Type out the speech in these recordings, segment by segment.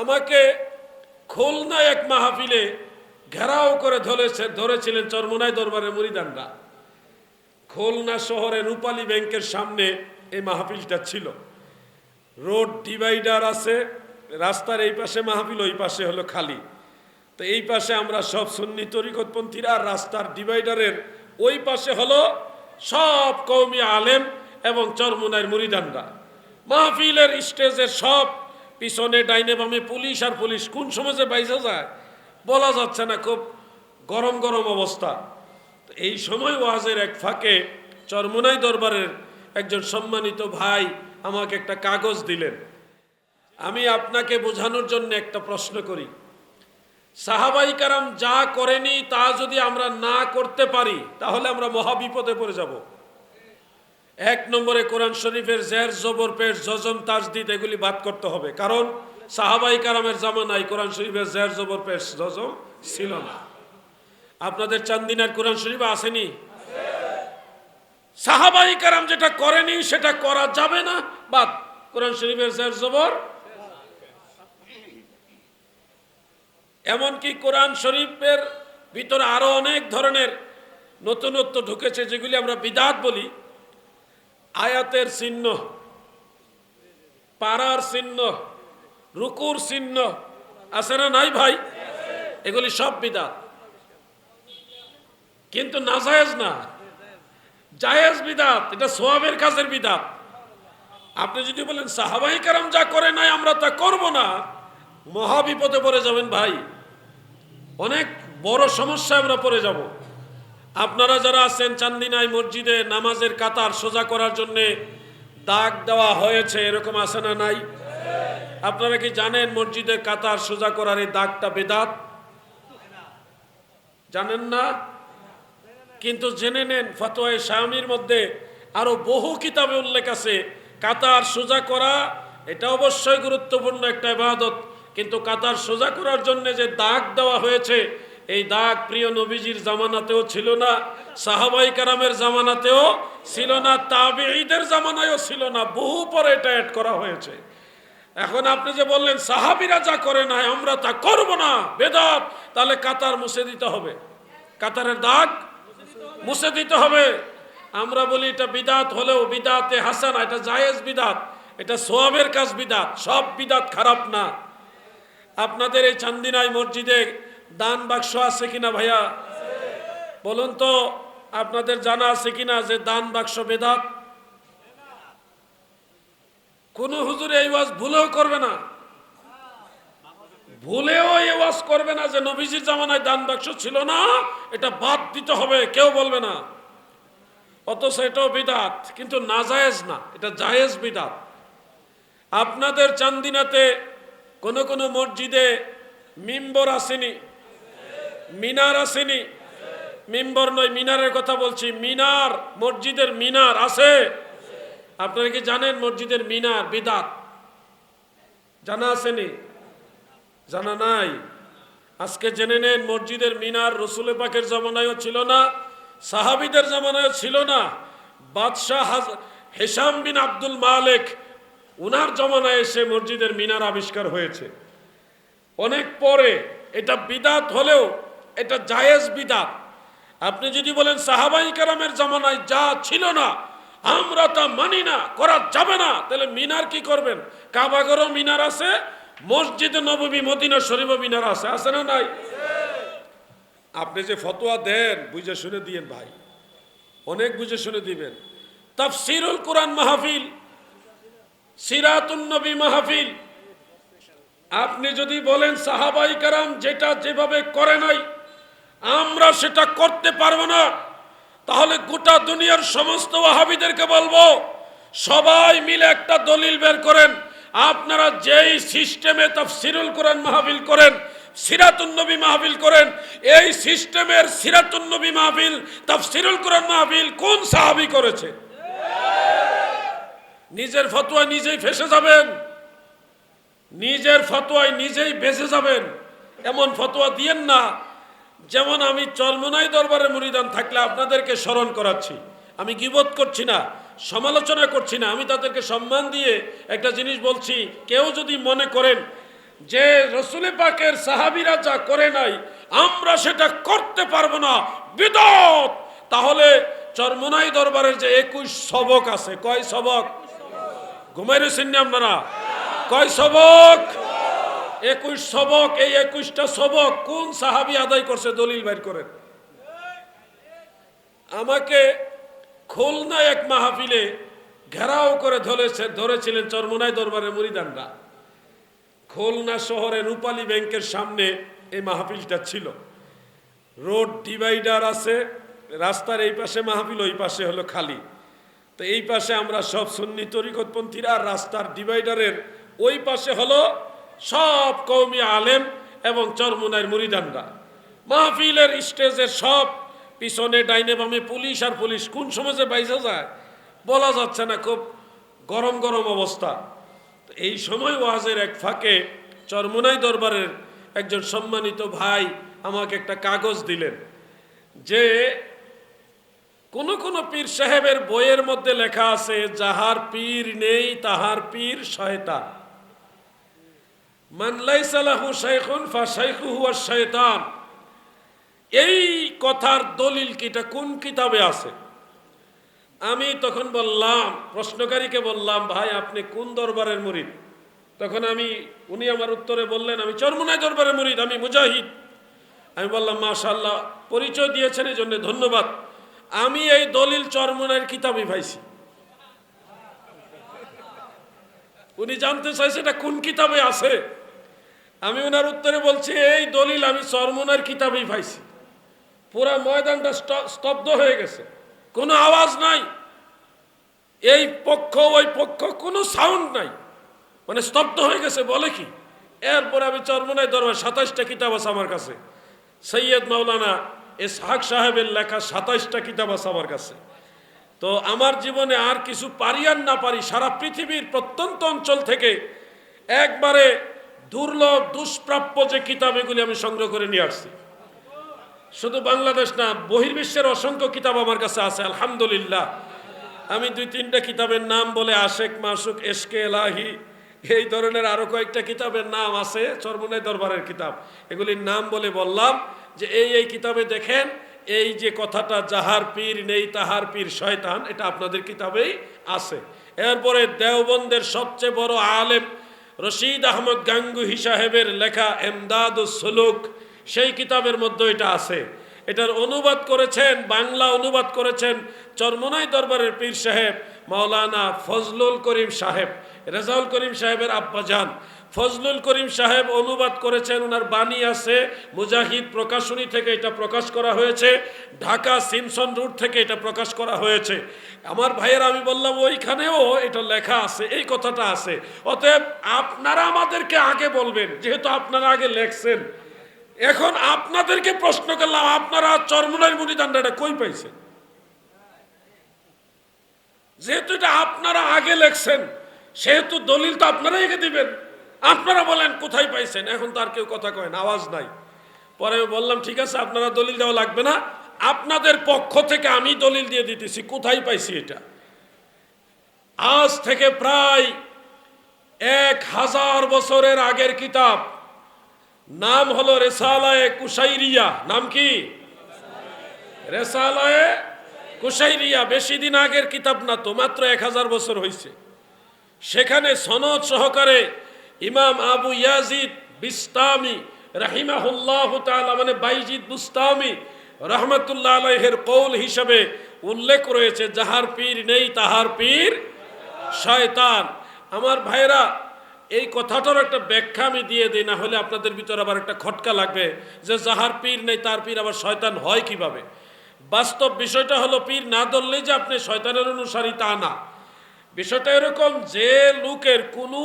আমাকে খুলনায় এক মাহফিলে ঘেরাও করে ধরেছে ধরেছিলেন চরমোনাই দরবারের মুরিদানরা। খুলনা শহরে রূপালী ব্যাংকের সামনে এই মাহফিলটা ছিল। রোড ডিভাইডার আছে, রাস্তার এই পাশে মাহফিল, ওই পাশে হলো খালি। তো এই পাশে আমরা সব সুন্নি তরিকতপন্থীরা রাস্তার ডিভাইডারের ওই পাশে হলো সব কৌমি আলেম এবং চরমুনার মুরিদানরা। মাহফিলের স্টেজের সব পিছনে ডাইনে বামে পুলিশ আর পুলিশ, কোন সময় যে বাইসা যায়? বলা যাচ্ছে না, খুব গরম গরম অবস্থা। এই সময় ওয়াজের এক ফাঁকে চরমুনাই দরবারের একজন সম্মানিত ভাই আমাকে একটা কাগজ দিলেন। আমি আপনাকে বোঝানোর জন্য একটা প্রশ্ন করি। সাহাবাই কারাম যা করেনি তা যদি আমরা না করতে পারি, তাহলে আমরা মহাবিপদে পড়ে যাব। এক নম্বরে কোরআন শরীফের জের, জবর পেশ জজম, তাজদিদ, এগুলি বাদ করতে হবে। কারণ সাহাবাই কারামের জামানায় কোরআন শরীফের জের, জবর পেশ জজম ছিল না। আপনাদের চান্দিনার কোরআন শরীফ আসেনি? সাহাবাই কারাম যেটা করেনি, সেটা করা যাবে না, বাদ। কোরআন শরীফের জের, জবর? এমনকি কোরআন শরীফের ভিতরে আরও অনেক ধরনের নতুনত্ব ঢুকেছে, যেগুলি আমরা বিদাত বলি। আয়াতের চিহ্ন, পাড়ার চিহ্ন, রুকুর চিহ্ন আছে না নাই ভাই? এগুলি সব বিদাত। কিন্তু নাজায়েজ না। জায়েজ বিদাত, এটা সোয়াবের কাজের বিদাত। আপনি যদি বলেন, সাহাবাই কারাম যা করে নাই, আমরা তা করব না। মহাবিপদে পড়ে যাবেন ভাই। অনেক বড় সমস্যায় আমরা পড়ে যাব। আপনারা যারা আছেন চান্দিনাই মসজিদে নামাজের কাতার সোজা করার জন্য দাগ দেওয়া হয়েছে, এরকম আছে না নাই? আপনারা কি জানেন মসজিদের কাতার সোজা করার এই দাগটা বেদাত? জানেন না? কিন্তু জেনে নেন ফতোয় শামির মধ্যে আরও বহু কিতাবে উল্লেখ আছে। কাতার সোজা করা, এটা অবশ্যই গুরুত্বপূর্ণ একটা ইবাদত। কিন্তু কাতার সোজা করার জন্য যে দাগ দেওয়া হয়েছে এই দাগ প্রিয় নবীজির জামানাতেও ছিল না, সাহাবাই কারামের জামানাতেও ছিল না, তাবেঈদের জামানায়ও ছিল না, বহু পরে এটা অ্যাড করা হয়েছে। এখন আপনি যে বললেন, সাহাবিরা যা করে না আমরা তা করব না, বেদাত, তাহলে কাতার মুছে দিতে হবে। কাতারের দাগ মুছে দিতে হবে। আমরা বলি এটা বিদাত হলেও বিদাতে হাসানা, এটা জায়েজ বিদাত, এটা সোয়াবের কাজ বিদাত, সব বিদাত খারাপ না। আপনাদের এই চান্দিনাই মসজিদে দান বাক্স আছে কিনা ভাইয়া? বলুন তো, আপনাদের জানা আছে কিনা যে দান বাক্স বেদাত? কোন হুজুর এই ওয়াজ ভুলেও করবে না। ভুলেও এই ওয়াজ করবে না যে নবীজির জামানায় দান বাক্স ছিল না, এটা বাদ দিতে হবে, কেউ বলবে না। অথচ এটাও বিদাত, কিন্তু না জায়েজ না, এটা জায়েজ বিদাত। আপনাদের চান্দিনাতে কোন কোন মসজিদে মিম্বর আসেনি মিনার আসেনি। মিম্বর নয়, মিনারের কথা বলছি। মিনার, মসজিদের মিনার আছে। আপনারা কি জানেন মসজিদের মিনার বিদাত? জানা আসেনি? জানা নাই। আজকে জেনে নেন মসজিদের মিনার রসুল পাকের জমানায়ও ছিল না, সাহাবিদের জামানায়ও ছিল না। বাদশাহ হেসাম বিন আব্দুল মালেক, উনার জমানায় এসে মসজিদের মিনার আবিষ্কার হয়েছে। অনেক পরে এটা বিদাত হলেও এটা জায়েজ বিদাত আপনি যদি বলেন সাহাবাই কারামের জামানায় যা ছিল না, আমরা তা মানি না, করা যাবে না, তাহলে মিনার কি করবেন? কাবাগরও মিনার আছে, মসজিদে নবমী মদিনা শরীফ মিনার আছে আছে না নাই? আপনি যে ফতোয়া দেন, বুঝে শুনে দিয়েন ভাই। অনেক বুঝে শুনে দিবেন। তাফসিরুল কোরআন মাহফিল, সিরাতুন নবী মাহফিল। আপনি যদি বলেন সাহাবাই কারাম যেটা যেভাবে করে নাই আমরা সেটা করতে পারব না। তাহলে গোটা দুনিয়ার সমস্ত ওয়াহাবিদেরকে বলব, সবাই মিলে একটা দলিল বের করেন। আপনারা যেই সিস্টেমে তাফসিরুল কোরআন মাহফিল করেন, সিরাতুন নবী মাহফিল করেন, এই সিস্টেমের সিরাতুন নবী মাহফিল, তাফসিরুল কোরআন মাহফিল কোন সাহাবী করেছে? নিজের ফতোয়া নিজেই ফেসে যাবেন। নিজের ফতোয়ায় নিজেই বেঁচে যাবেন। এমন ফতোয়া দিয়েন না যেমন আমি চলমনাই দরবারে মুরিদান থাকলে আপনাদেরকে স্মরণ করাচ্ছি। আমি গিবোধ করছি না, সমালোচনা করছি না, আমি তাদেরকে সম্মান দিয়ে একটা জিনিস বলছি, কেউ যদি মনে করেন যে রসুল পাকের সাহাবিরা যা করে নাই, আমরা সেটা করতে পারব না, বিদত! তাহলে চরমনাই দরবারের যে একুশ সবক আছে, কয় সবক? ঘুমাই রয়েছেন নি আপনারা? কয় সবক? একুশ সবক, এই একুশটা সবক কোন সাহাবি আদায় করছে দলিল বাইর করেন? আমাকে খুলনা এক মাহফিলে ঘেরাও করে ধরেছে ধরেছিলেন চরমনাই দরবারের মুরিদানরা। খুলনা শহরে রূপালী ব্যাংকের সামনে এই মাহফিলটা ছিল। রোড ডিভাইডার আছে, রাস্তার এই পাশে মাহফিল, ওই পাশে হলো খালি। তো এই পাশে আমরা সব সুন্নি তরিকতপন্থীরা, রাস্তার ডিভাইডারের ওই পাশে হলো সব কৌমি আলেম এবং চরমুনার মুরিদানরা। মাহফিলের স্টেজের সব পিছনে, ডাইনে বামে পুলিশ আর পুলিশ কোন সময় যে বাইসা যায়, বলা যাচ্ছে না, খুব গরম গরম অবস্থা। এই সময় ওয়াজের এক ফাঁকে চরমুনাই দরবারের একজন সম্মানিত ভাই আমাকে একটা কাগজ দিলেন যে কোন কোন পীর সাহেবের বইয়ের মধ্যে লেখা আছে, যাহার পীর নেই, তাহার পীর শয়তান। শয়তান এই কথার দলিল কিটা কোন কিতাবে আছে? আমি তখন বললাম, প্রশ্নকারীকে বললাম, ভাই, আপনি কোন দরবারের মুরিদ? তখন আমি, উনি আমার উত্তরে বললেন, আমি চরমুনাই দরবারের মুরিদ, আমি মুজাহিদ। আমি বললাম মাশাল্লাহ পরিচয় দিয়েছেন এই জন্য ধন্যবাদ। আমি এই দলিল চরমুনাইয়ের কিতাবই পাইছি। উনি জানতে চাইছে এটা কোন কিতাবে আছে? আমি ওনার উত্তরে বলছি, এই দলিল আমি চরমুনার কিতাবেই পাইছি। পুরা ময়দানটা স্তব্ধ হয়ে গেছে। কোনো আওয়াজ নাই। এই পক্ষ, ওই পক্ষ কোনো সাউন্ড নাই। মানে স্তব্ধ হয়ে গেছে, বলে কি? এরপরে আমি চরমনায় দরবার, সাতাইশটা কিতাব আছে আমার কাছে। সৈয়দ মাওলানা এসহাক সাহেবের লেখা সাতাইশটা কিতাব আছে আমার কাছে। তো আমার জীবনে আর কিছু পারি আর না পারি, সারা পৃথিবীর প্রত্যন্ত অঞ্চল থেকে একবারে দুর্লভ, দুষ্প্রাপ্য যে কিতাব এগুলি আমি সংগ্রহ করে নিয়ে আসছি। শুধু বাংলাদেশ না, বহির্বিশ্বের অসংখ্য কিতাব আমার কাছে আছে, আলহামদুলিল্লাহ। আমি দুই তিনটা কিতাবের নাম বলে আশেক, মাসুক এসকে এলাহি, এই ধরনের আরও কয়েকটা কিতাবের নাম আছে, চরমনাই দরবারের কিতাব। এগুলির নাম বলে বললাম যে, এই এই কিতাবে দেখেন, এই যে কথাটা, যাহার পীর নেই, তাহার পীর শয়তান, এটা আপনাদের কিতাবেই আছে। এরপরে দেওবন্দের সবচেয়ে বড় আলেম রশিদ আহমদ গাঙ্গুহি সাহেবের লেখা এমদাদ সুলুক, সেই কিতাবের মধ্যে এটা আছে। এটার অনুবাদ করেছেন, বাংলা অনুবাদ করেছেন চরমনাই দরবারের পীর সাহেব মাওলানা ফজলুল করিম সাহেব, রেজাউল করিম সাহেবের আব্বাজান। ফজলুল করিম সাহেব অনুবাদ করেছেন ওনার বাণী আছে, মুজাহিদ প্রকাশনী থেকে এটা প্রকাশ করা হয়েছে, ঢাকা সিমসন রুট থেকে এটা প্রকাশ করা হয়েছে। আমার ভাইয়ের আমি বললাম, ওইখানেও এটা লেখা আছে, এই কথাটা আছে। অতএব আপনারা আমাদেরকে আগে বলবেন, যেহেতু আপনারা আগে লেখছেন। এখন আপনাদেরকে প্রশ্ন করলাম, আপনারা চরমনার মুড়িদানটা এটা কই পাইছেন? যেহেতু এটা আপনারা আগে লেখছেন, সেহেতু দলিল তো আপনারাই দিবেন। আপনারা বলেন, কোথায় পাইছেন? এখন তার কেউ কথা কয় আওয়াজ নাই। পরে বললাম, ঠিক আছে, আপনারা দলিল দেওয়া লাগবে না। আপনাদের পক্ষ থেকে আমি দলিল দিয়ে দিতেছি, কোথায় পাইছি এটা? আজ থেকে প্রায় এক হাজার বছরের আগের কিতাব। নাম হলো রেসালায়ে কুশাইরিয়া। নাম কি? রেসালায়ে কুশাইরিয়া। বেশি দিন আগের কিতাব না তো, মাত্র এক হাজার বছর হয়েছে সেখানে সনদ সহকারে ইমাম আবু ইয়াজিদ বিস্তামি রাহিমাহুল্লাহ তাআলা মানে বাইজিদ বুস্তামি রহমতুল্লাহ আলাইহের কৌল হিসাবে উল্লেখ রয়েছে, যাহার পীর নেই তাহার পীর শয়তান। আমার ভাইরা, এই কথাটার একটা ব্যাখ্যা আমি দিয়ে দিই, না হলে আপনাদের ভিতরে আবার একটা খটকা লাগবে যে যাহার পীর নেই তার পীর আবার শয়তান হয় কীভাবে? বাস্তব বিষয়টা হলো, পীর না ধরলেই যে আপনি শয়তানের অনুসারী তা না। বিষয়টা এরকম, যে লোকের কোনো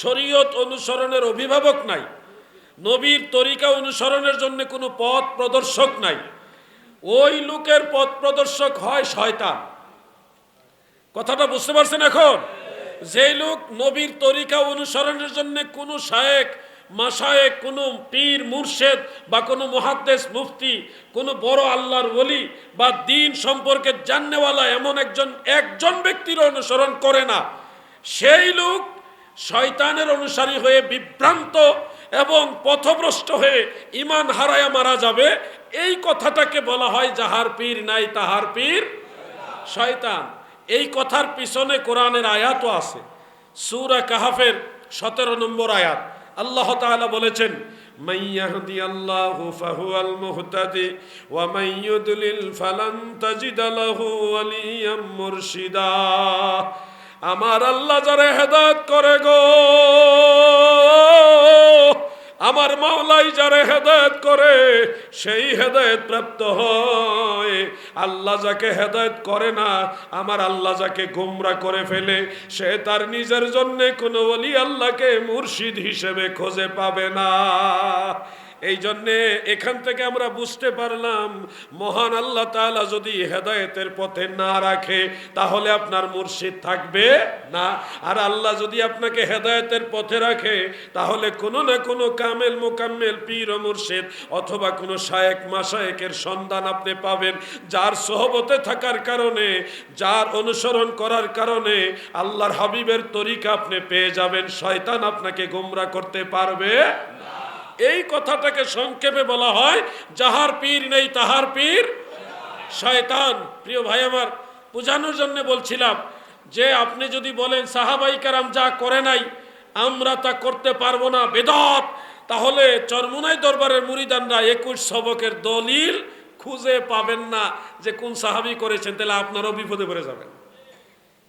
শরীয়ত অনুসরণের অভিভাবক নাই, নবীর তরিকা অনুসরণের জন্য কোনো পথ প্রদর্শক নাই, ওই লোকের পথ প্রদর্শক হয় শয়তান। কথাটা বুঝতে পারছেন এখন? যে লোক নবীর তরিকা অনুসরণের জন্য কোনো শায়েক মাসায়েক কোনো পীর, মুর্শেদ বা কোনো মহাদ্দেশ মুফতি, কোনো বড় আল্লাহর ওলি বা দিন সম্পর্কে জাননেওয়ালা এমন একজন একজন ব্যক্তির অনুসরণ করে না। সেই লোক শয়তানের অনুসারী হয়ে বিভ্রান্ত এবং পথভ্রষ্ট হয়ে ইমান হারায়া মারা যাবে। এই কথাটাকে বলা হয়, যাহার পীর নাই তাহার পীর শয়তান। এই কথার পিছনে কোরআনের আয়াতও আছে। সুরা কাহাফের সতেরো নম্বর আয়াত। আল্লাহ তাআলা বলেছেন, মান ইয়াহদি আল্লাহু ফাহুয়াল মুহতাদি ওয়া মান ইউদলিল ফালান তাজিদ লাহু ওয়ালিয়াম মুরশিদা। আমার আল্লাহ যারা হেদায়েত করে গো আমার মাওলাই যারা হেদায়ত করে, সেই হেদায়ত প্রাপ্ত হয়। আল্লাহ যাকে হেদায়ত করে না, আমার আল্লাহ যাকে গোমরা করে ফেলে, সে তার নিজের জন্য কোনো বলি আল্লাহকে মুর্শিদ হিসেবে খোঁজে পাবে না। এই জন্যে এখান থেকে আমরা বুঝতে পারলাম, মহান আল্লাহ তাআলা যদি হেদায়েতের পথে না রাখে, তাহলে আপনার মুর্শিদ থাকবে না। আর আল্লাহ যদি আপনাকে হেদায়েতের পথে রাখে, তাহলে কোনো না কোনো কামেল মোকাম্মেল পীর ও মুর্শিদ অথবা কোনো শায়েক মাসায়েকের সন্ধান আপনি পাবেন। যার সহবতে থাকার কারণে, যার অনুসরণ করার কারণে আল্লাহর হাবিবের তরিকা আপনি পেয়ে যাবেন, শয়তান আপনাকে গোমরা করতে পারবে এই কথাটাকে সংক্ষেপে বলা হয়, যাহার পীর নেই তাহার পীর, শয়তান। প্রিয় ভাই আমার, বোঝানোর জন্য বলছিলাম যে আপনি যদি বলেন, সাহাবাই কারাম যা করে নাই, আমরা তা করতে পারব না, বেদত। তাহলে চরমুনাই দরবারের মুরিদানরা একুশ সবকের দলিল খুঁজে পাবেন না যে কোন সাহাবি করেছেন, তাহলে আপনারও বিপদে পড়ে যাবেন।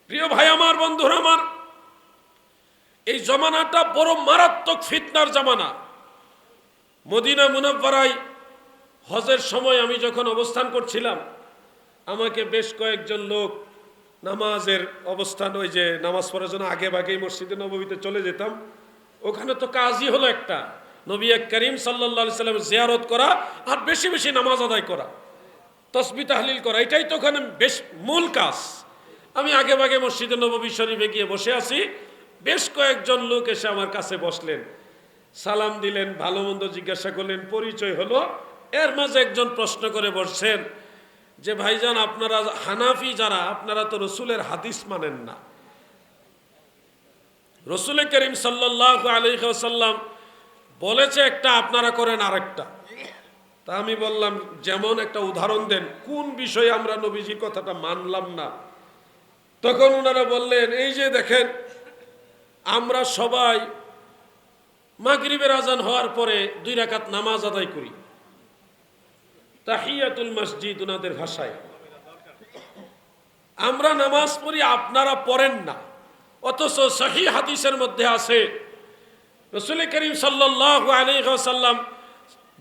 প্রিয় ভাই আমার, বন্ধুরা আমার, এই জমানাটা বড় মারাত্মক ফিতনার জামানা। মদিনা মুনাব্বারাই হজের সময় আমি যখন অবস্থান করছিলাম, আমাকে বেশ কয়েকজন লোক নামাজের অবস্থান, ওই যে নামাজ পড়ার জন্য আগে ভাগেই মসজিদে নবীতে চলে যেতাম। ওখানে তো কাজই হলো একটা, নবী এক করিম সাল্লা সাল্লামের জিয়ারত করা আর বেশি বেশি নামাজ আদায় করা। তসবি তাহলিল করা, এটাই তো ওখানে বেশ মূল কাজ। আমি আগে ভাগে মসজিদে নবী শরীফে গিয়ে বসে আছি, বেশ কয়েকজন লোক এসে আমার কাছে বসলেন। সালাম দিলেন, ভালো মন্দ জিজ্ঞাসা করলেন, পরিচয় হলো। এর মাঝে একজন প্রশ্ন করে বসছেন যে, ভাইজান, আপনারা হানাফি যারা, আপনারা তো রসুলের হাদিস মানেন না। রসুল করিম সাল্লাহ আলহাসাল্লাম বলেছে, একটা আপনারা করেন আরেকটা। তা আমি বললাম, যেমন একটা উদাহরণ দেন, কোন বিষয়ে আমরা নবীজির কথাটা মানলাম না? তখন ওনারা বললেন, এই যে দেখেন, আমরা সবাই মাগরিবের আজান হওয়ার পরে দুই রাকাত নামাজ আদায় করি। তাহিয়াতুল মসজিদ ওনাদের ভাষায়। আমরা নামাজ পড়ি, আপনারা পড়েন না। অথচ সহি হাদিসের মধ্যে আছে, রসুল করিম সাল্লাহ আলাইসাল্লাম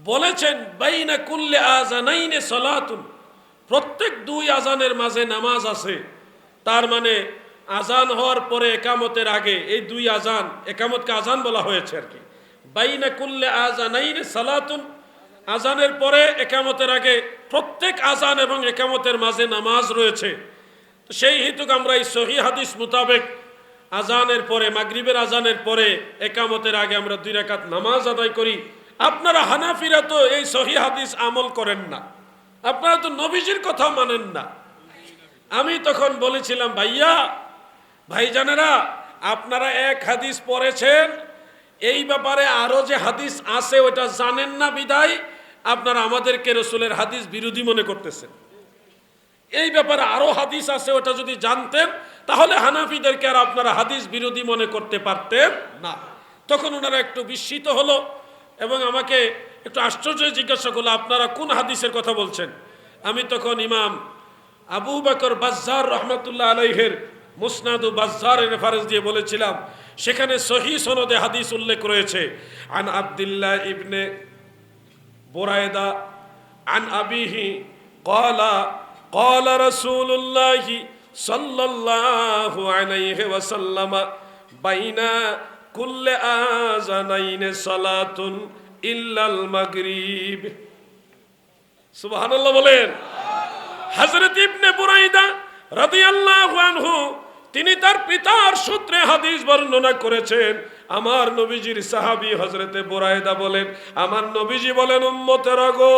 বলেছেন, বাইনা কুল্লে আজানাইনে সলাতুন। প্রত্যেক দুই আজানের মাঝে নামাজ আছে। তার মানে আজান হওয়ার পরে একামতের আগে এই দুই আজান একামতকে আজান বলা হয়েছে আর কি। বাইনা কুল্লে আজানাইনে সালাতুন। আজানের পরে একামতের আগে প্রত্যেক আজান এবং একামতের মাঝে নামাজ রয়েছে। সেই হেতুক আমরা এই সহি হাদিস মোতাবেক আজানের পরে, মাগরিবের আজানের পরে, একামতের আগে আমরা দুই রাকাত নামাজ আদায় করি। আপনারা হানাফিরা তো এই সহি হাদিস আমল করেন না। আপনারা তো নবীজির কথা মানেন না। আমি তখন বলেছিলাম, ভাইয়া, ভাইজানেরা, আপনারা এক হাদিস পড়েছেন এই ব্যাপারে আরও যে হাদিস আছে, ওটা জানেন না বিদায়? আপনারা আমাদেরকে রসুলের হাদিস বিরোধী মনে করতেছেন। এই ব্যাপারে আরও হাদিস আছে, ওটা যদি জানতেন, তাহলে হানাফিদেরকে আর আপনারা হাদিস বিরোধী মনে করতে পারতেন না। তখন ওনারা একটু বিস্মিত হলো এবং আমাকে একটু আশ্চর্য জিজ্ঞাসা করল, আপনারা কোন হাদিসের কথা বলছেন? আমি তখন ইমাম আবু বকর বাজ্জার রহমতুল্লাহ আলাইহের মুসনাদু বাজ্জারের রেফারেন্স দিয়ে বলেছিলাম সেখানে সহি সনদে হাদিস উল্লেখ রয়েছে, আন আবদুল্লাহ ইবনে বোরায়দা, আন আবিহি কলা কলা রসুল্লাহি সাল্লাল্লাহু আলাইহি ওয়াসাল্লাম, বাইনা কুল্লে আজানাইনে সালাতুন ইল্লাল মাগরিব। সুবহানাল্লাহ বলেন। হযরত ইবনে বুরাইদা রাদিয়াল্লাহু আনহু তিনি তার পিতার সূত্রে হাদিস বর্ণনা করেছেন। আমার নবীজির সাহাবী হজরতে বোরায়দা বলেন, আমার নবীজি বলেন, উম্মতের গো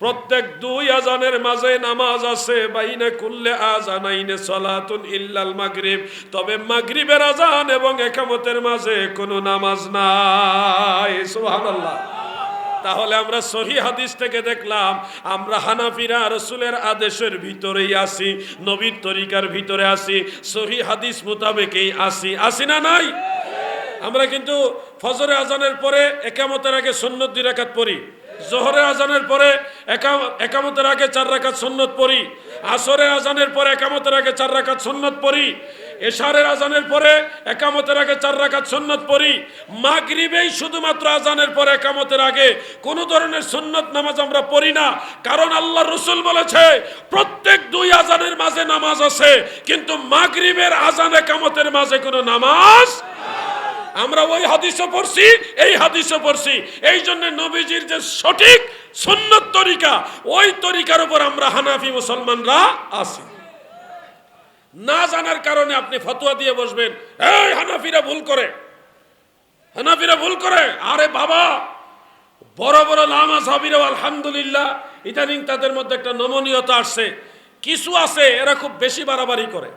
প্রত্যেক দুই আজানের মাঝে নামাজ আছে। বাইনে কুল্লে আজানাইনে সলাতুন ইল্লাল মাগরিব। তবে মাগরিবের আজান এবং একামতের মাঝে কোনো নামাজ নাই। সুবহানাল্লাহ। তাহলে আমরা সহি হাদিস থেকে দেখলাম, আমরা হানাফিরা রসুলের আদেশের ভিতরেই আছি নবীর তরিকার ভিতরে আছি সহি হাদিস মোতাবেকেই আছি আসি না নাই? আমরা কিন্তু ফজরে আজানের পরে একামতের আগে সন্ন্যত দুই রাকাত পড়ি, জোহরে আজানের পরে একা- একামতের আগে চার রাকাত সন্ন্যত পড়ি, আসরে আজানের পরে একামতের আগে চার রাখাত সন্ন্যত পড়ি এশারের আজানের পরে একামতের আগে চার রাকাত সন্ন্যত পড়ি। মাগরিবেই শুধুমাত্র আজানের পরে একামতের আগে কোনো ধরনের সন্ন্যত নামাজ আমরা পড়ি না। কারণ আল্লাহ রসুল বলেছে, প্রত্যেক দুই আজানের মাঝে নামাজ আছে, কিন্তু মাগরিবের আজান একামতের মাঝে কোনো নামাজ আমরা ওই হাদিসও পড়ছি, এই হাদিসও পড়ছি। এই জন্য নবীজির যে সঠিক সুন্নত তরিকা, ওই তরিকার উপর আমরা হানাফি মুসলমানরা আছি। না জানার কারণে আপনি ফতোয়া দিয়ে বসবেন। এই হানাফিরা ভুল করে। হানাফিরা ভুল করে। আরে বাবা, বড় বড় লামা সাবিরা আলহামদুলিল্লাহ, ইদানিং তাদের মধ্যে একটা নমনীয়তা আসছে। কিছু আছে, এরা খুব বেশি বাড়াবাড়ি করে।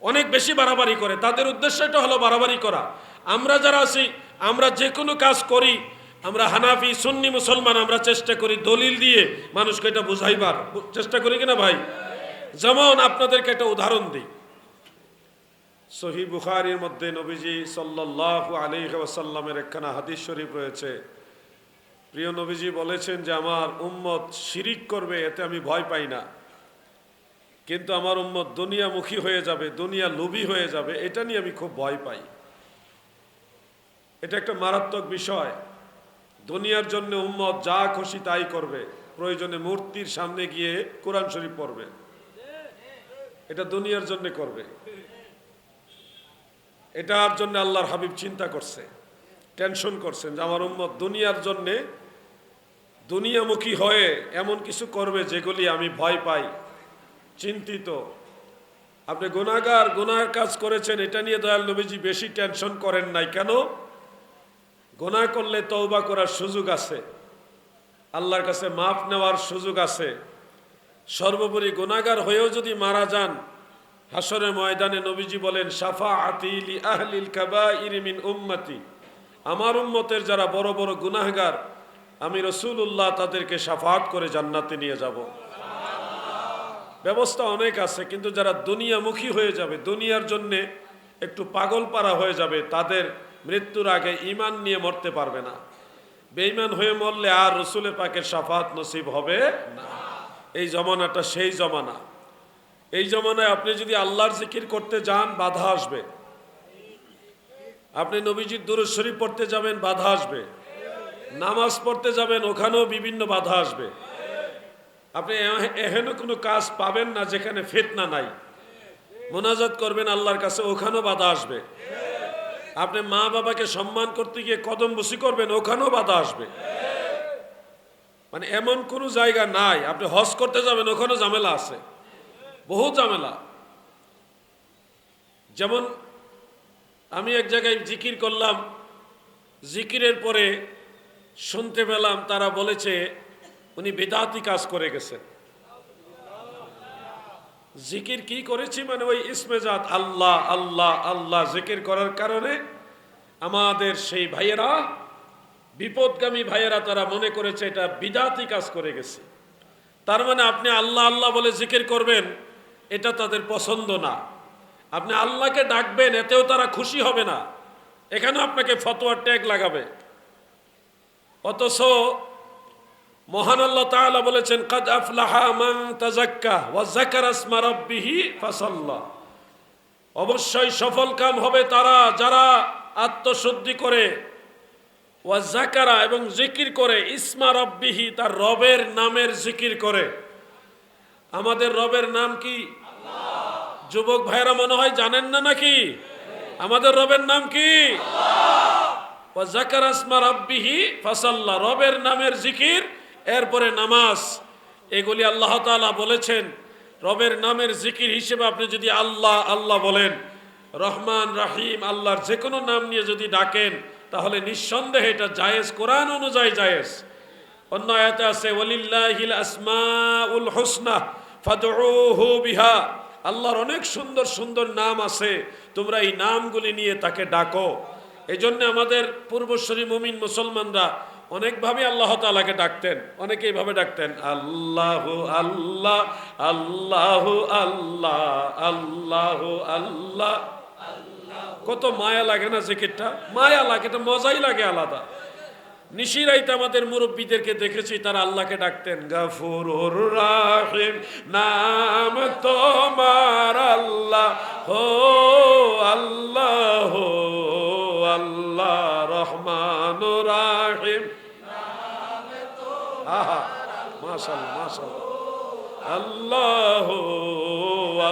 অনেক বেশি বাড়াবাড়ি করে। তাদের উদ্দেশ্যটা হলো বাড়াবাড়ি করা। আমরা যারা আছি, আমরা যে কোনো কাজ করি, আমরা হানাফি, সুন্নি, মুসলমান, আমরা চেষ্টা করি দলিল দিয়ে মানুষকে এটা বুঝাইবার। চেষ্টা করি কিনা ভাই? যেমন আপনাদেরকে একটা উদাহরণ দিই। সহি বুখারির মধ্যে নবীজি সাল্লাল্লাহু আলাইহি ওয়াসাল্লামের একখানা হাদিস শরীফ রয়েছে। প্রিয় নবীজি বলেছেন যে, আমার উম্মত শিরিক করবে, এতে আমি ভয় পাই না। কিন্তু আমার উম্মত দুনিয়ামুখী হয়ে যাবে দুনিয়া লোভী হয়ে যাবে, এটা নিয়ে আমি খুব ভয় পাই। এটা একটা মারাত্মক বিষয়। দুনিয়ার জন্য উম্মত যা খুশি তাই করবে। প্রয়োজনে মূর্তির সামনে গিয়ে কোরআন শরীফ পড়বে। এটা দুনিয়ার জন্য করবে। এটার জন্য আল্লাহর হাবিব চিন্তা করছে, টেনশন করছেন যে আমার উম্মত দুনিয়ার জন্যে দুনিয়ামুখী হয়ে এমন কিছু করবে যেগুলি আমি ভয় পাই, চিন্তিত। আপনি গুণাগার গুনার কাজ করেছেন, এটা নিয়ে দয়াল নবীজি বেশি টেনশন করেন নাই। কেন? গোনা করলে তৌবা করার সুযোগ আছে, আল্লাহর কাছে মাফ নেওয়ার সুযোগ আছে। সর্বোপরি গুণাগার হয়েও যদি মারা যান হাসরের ময়দানে নবীজি বলেন সাফা আতিলি আহলিল কাবা ইরিমিন উম্মতি। আমার উম্মতের যারা বড় বড় গুনাহগার, আমি রসুল্লাহ তাদেরকে সাফাত করে জান্নাতে নিয়ে যাব। ব্যবস্থা অনেক আছে, কিন্তু যারা দুনিয়ামুখী হয়ে যাবে, দুনিয়ার জন্যে একটু পাগল পারা হয়ে যাবে, তাদের মৃত্যুর আগে ইমান নিয়ে মরতে পারবে না। বেঈমান হয়ে মরলে আর রসুলের পাকের সাফাত নসিব হবে না। এই জমানাটা সেই জমানা। এই জমানায় আপনি যদি আল্লাহর জিকির করতে যান, বাধা আসবে। আপনি নবীজির দুরুদ শরীফ পড়তে যাবেন, বাধা আসবে। নামাজ পড়তে যাবেন, ওখানেও বিভিন্ন বাধা আসবে। আপনি এহ- এহেন কোনো কাজ পাবেন না যেখানে ফেতনা নাই। মোনাজাত করবেন আল্লাহর কাছে, ওখানেও বাধা আসবে। আপনি মা বাবাকে সম্মান করতে গিয়ে কদম বসি করবেন, ওখানেও বাধা আসবে। মানে এমন কোনো জায়গা নাই। আপনি হজ করতে যাবেন ওখানে ঝামেলা আছে। বহু ঝামেলা। যেমন আমি এক জায়গায় জিকির করলাম, জিকিরের পরে শুনতে পেলাম, তারা বলেছে, উনি বেদাতি কাজ করে গেছেন। জিকির কি করেছি? মানে ওই ইসমেজাত আল্লাহ আল্লাহ আল্লাহ জিকির করার কারণে আমাদের সেই ভাইয়েরা বিপদগামী ভাইয়েরা তারা মনে করেছে এটা বিদাতি কাজ করে গেছে। তার মানে আপনি আল্লাহ আল্লাহ বলে জিকির করবেন, এটা তাদের পছন্দ না। আপনি আল্লাহকে ডাকবেন, এতেও তারা খুশি হবে না। এখানেও আপনাকে ফতোয়ার ট্যাগ লাগাবে। অথচ মহান আল্লাহ তাআলা বলেছেন, কাদ আফলাহা তাজাক্কা অবশ্যই সফল কাম হবে তারা যারা আত্মশুদ্ধি করে ওয়া জাকারা এবং জিকির করে ইসমা রব্বিহি তার রবের নামের জিকির করে। আমাদের রবের নাম কি? যুবক ভাইরা মনে হয় জানেন না নাকি? আমাদের রবের নাম কি? ওয়া জাকারা ইসমা রব্বিহি ফাসাল্লা রবের নামের জিকির এরপরে নামাজ। এগুলি আল্লাহ তাআলা বলেছেন। রবের নামের জিকির হিসেবে আপনি যদি আল্লাহ আল্লাহ বলেন রহমান রাহিম আল্লাহর যে কোনো নাম নিয়ে যদি ডাকেন তাহলে নিঃসন্দেহে এটা জায়েজ, কোরআন অনুযায়ী জায়েজ। অন্য আয়াতে আছে, ওয়ালিল্লাহিল আসমাউল হোসনা, ফাদউহু বিহা। আল্লাহর অনেক সুন্দর সুন্দর নাম আছে, তোমরা এই নামগুলি নিয়ে তাকে ডাকো। এই জন্য আমাদের পূর্বশ্বরী মুমিন মুসলমানরা অনেকভাবে আল্লাহ তালাকে ডাকতেন, অনেকে এইভাবে ডাকতেন, আল্লাহ আল্লাহ আল্লাহ আল্লাহ আল্লাহ আল্লাহ। কত মায়া লাগে না জ্যাকেটটা মায়া লাগে, এটা মজাই লাগে আলাদা। নিশিরাইতে আমাদের মুরব্বীদেরকে দেখেছি, তারা আল্লাহকে ডাকতেন, গাফুরুর রাহিম, নাম তোমার আল্লাহ, হো আল্লাহ হো আল্লাহ রহমান রাহিম। আহা মাশাল্লাহ আল্লাহ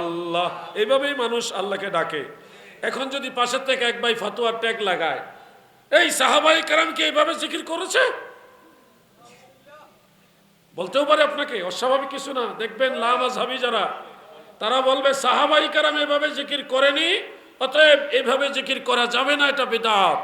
আল্লাহ। এইভাবেই মানুষ আল্লাহকে ডাকে। এখন যদি পাশের থেকে এক ভাই ফাতুয়ার ট্যাগ লাগায়, এই সাহাবাই কারাম কি এইভাবে জিকির করেছে? বলতেও পারে আপনাকে, অস্বাভাবিক কিছু না। দেখবেন লামাজহাবি যারা, তারা বলবে সাহাবাই কারাম এভাবে জিকির করেনি, অতএব এভাবে জিকির করা যাবে না, এটা বেদাত।